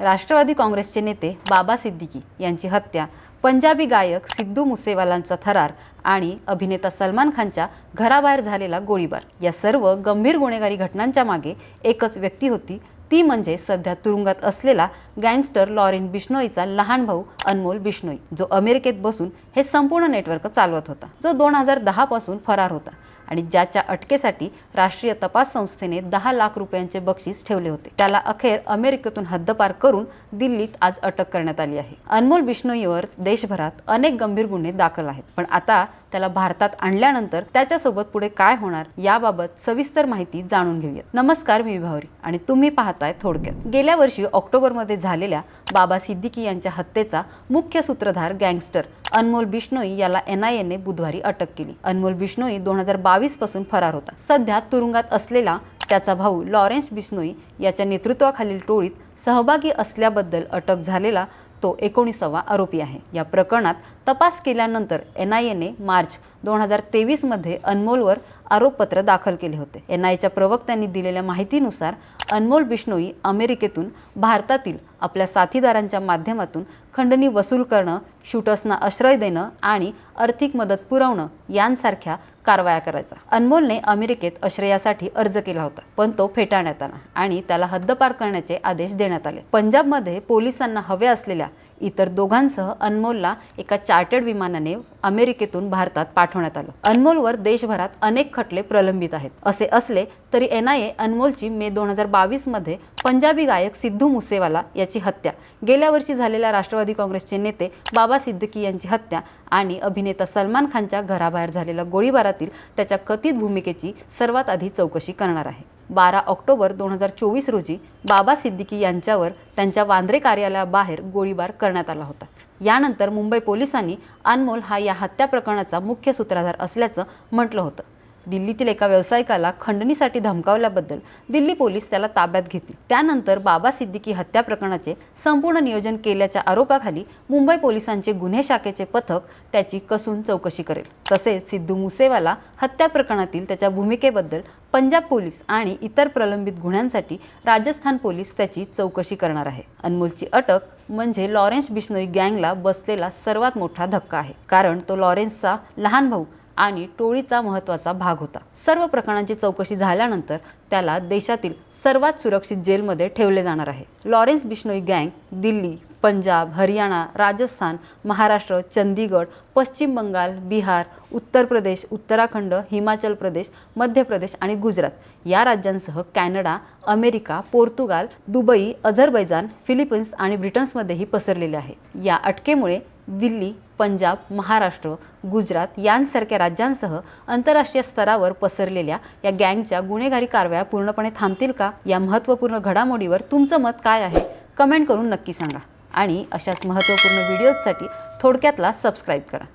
राष्ट्रवादी काँग्रेसचे नेते बाबा सिद्दीकी यांची हत्या पंजाबी गायक सिद्धू मुसेवालांचा थरार आणि अभिनेता सलमान खानच्या घराबाहेर झालेला गोळीबार. या सर्व गंभीर गुन्हेगारी घटनांच्या मागे एकच व्यक्ती होती. ती म्हणजे सध्या तुरुंगात असलेला गँगस्टर लॉरेन बिश्नोईचा लहान भाऊ अनमोल बिश्नोई जो अमेरिकेत बसून हे संपूर्ण नेटवर्क चालवत होता जो दोन हजार दहापासून फरार होता. आणि ज्याच्या अटकेसाठी राष्ट्रीय तपास संस्थेने दहा लाख रुपयांचे बक्षीस ठेवले होते. त्याला अखेर अमेरिकेतून हद्दपार करून दिल्लीत आज अटक करण्यात आली आहे. अनमोल बिष्णोईवर देशभरात अनेक गंभीर गुन्हे दाखल आहेत. पण आता त्याला भारतात आणल्यानंतर त्याच्यासोबत पुढे काय होणार याबाबत सविस्तर माहिती जाणून घेऊयात. नमस्कार मी विभावरी आणि तुम्ही पाहताय थोडक्यात. गेल्या वर्षी ऑक्टोबरमध्ये झालेल्या बाबा सिद्दीकी यांच्या हत्येचा मुख्य सूत्रधार गँगस्टर अनमोल बिश्नोई याला एन आय एने बुधवारी अटक केली. अनमोल बिष्णोई दोन हजार बावीसपासून फरार होता. सध्या तुरुंगात असलेला त्याचा भाऊ लॉरेन्स बिश्नोई याच्या नेतृत्वाखालील टोळीत सहभागी असल्याबद्दल अटक झालेला तो एकोणीसावा आरोपी आहे. या प्रकरणात तपास केल्यानंतर एन आय एने मार्च दोन हजार तेवीसमध्ये अनमोलवर आरोपपत्र दाखल केले होते. एन आय प्रवक्त्यांनी दिलेल्या माहितीनुसार अनमोल बिश्नोई अमेरिकेतून भारतातील आपल्या साथीदारांच्या माध्यमातून खंडणी वसूल करणं शूटर्सना आश्रय देणं आणि आर्थिक मदत पुरवणं यांसारख्या कारवाया करायचा. अनमोलने अमेरिकेत आश्रयासाठी अर्ज केला होता पण तो फेटाळण्यात आला आणि त्याला हद्दपार करण्याचे आदेश देण्यात आले. पंजाबमध्ये पोलिसांना हवे असलेल्या इतर दोघांसह अनमोलला एका चार्टर्ड विमानाने अमेरिकेतून भारतात पाठवण्यात आलं. अनमोलवर देशभरात अनेक खटले प्रलंबित आहेत. असे असले तरी एन आय ए अनमोलची मे दोन हजार बावीसमध्ये पंजाबी गायक सिद्धू मुसेवाला याची हत्या. गेल्या वर्षी झालेल्या राष्ट्रवादी काँग्रेसचे नेते बाबा सिद्दकी यांची हत्या आणि अभिनेता सलमान खानच्या घराबाहेर झालेल्या गोळीबारातील त्याच्या कथित भूमिकेची सर्वात आधी चौकशी करणार आहे. बारा ऑक्टोबर दोन हजार चोवीस रोजी बाबा सिद्दीकी यांच्यावर त्यांच्या वांद्रे कार्यालयाबाहेर गोळीबार करण्यात आला होता. यानंतर मुंबई पोलिसांनी अनमोल हा या हत्या प्रकरणाचा मुख्य सूत्रधार असल्याचं म्हटलं होतं. दिल्लीतील एका व्यावसायिकाला खंडणीसाठी धमकावल्याबद्दल दिल्ली पोलीस त्याला ताब्यात घेतील. त्यानंतर बाबा सिद्दीकी हत्या प्रकरणाचे संपूर्ण नियोजन केल्याच्या आरोपाखाली मुंबई पोलिसांचे गुन्हे शाखेचे पथक त्याची कसून चौकशी करेल. तसेच सिद्धू मुसेवाला हत्या प्रकरणातील त्याच्या भूमिकेबद्दल पंजाब पोलीस आणि इतर प्रलंबित गुन्ह्यांसाठी राजस्थान पोलीस त्याची चौकशी करणार आहे. अनमोलची अटक म्हणजे लॉरेन्स बिश्नोई गँगला बसलेला सर्वात मोठा धक्का आहे. कारण तो लॉरेन्सचा लहान भाऊ आणि टोळीचा महत्त्वाचा भाग होता. सर्व प्रकरणांची चौकशी झाल्यानंतर त्याला देशातील सर्वात सुरक्षित जेलमध्ये ठेवले जाणार आहे. लॉरेन्स बिश्नोई गँग दिल्ली पंजाब हरियाणा राजस्थान महाराष्ट्र चंदीगड पश्चिम बंगाल बिहार उत्तर प्रदेश उत्तराखंड हिमाचल प्रदेश मध्य प्रदेश आणि गुजरात या राज्यांसह Canada America Portugal Dubai Azerbaijan Philippines आणि ब्रिटन्समध्येही पसरलेले आहे. या अटकेमुळे दिल्ली पंजाब महाराष्ट्र गुजरात यांसारख्या राज्यांसह आंतरराष्ट्रीय स्तरावर पसरलेल्या या गँगच्या गुन्हेगारी कारवाया पूर्णपणे थांबतील का? या महत्त्वपूर्ण घडामोडीवर तुमचं मत काय आहे? कमेंट करून नक्की सांगा. आणि अशाच महत्त्वपूर्ण व्हिडिओजसाठी थोडक्यातला सबस्क्राईब करा.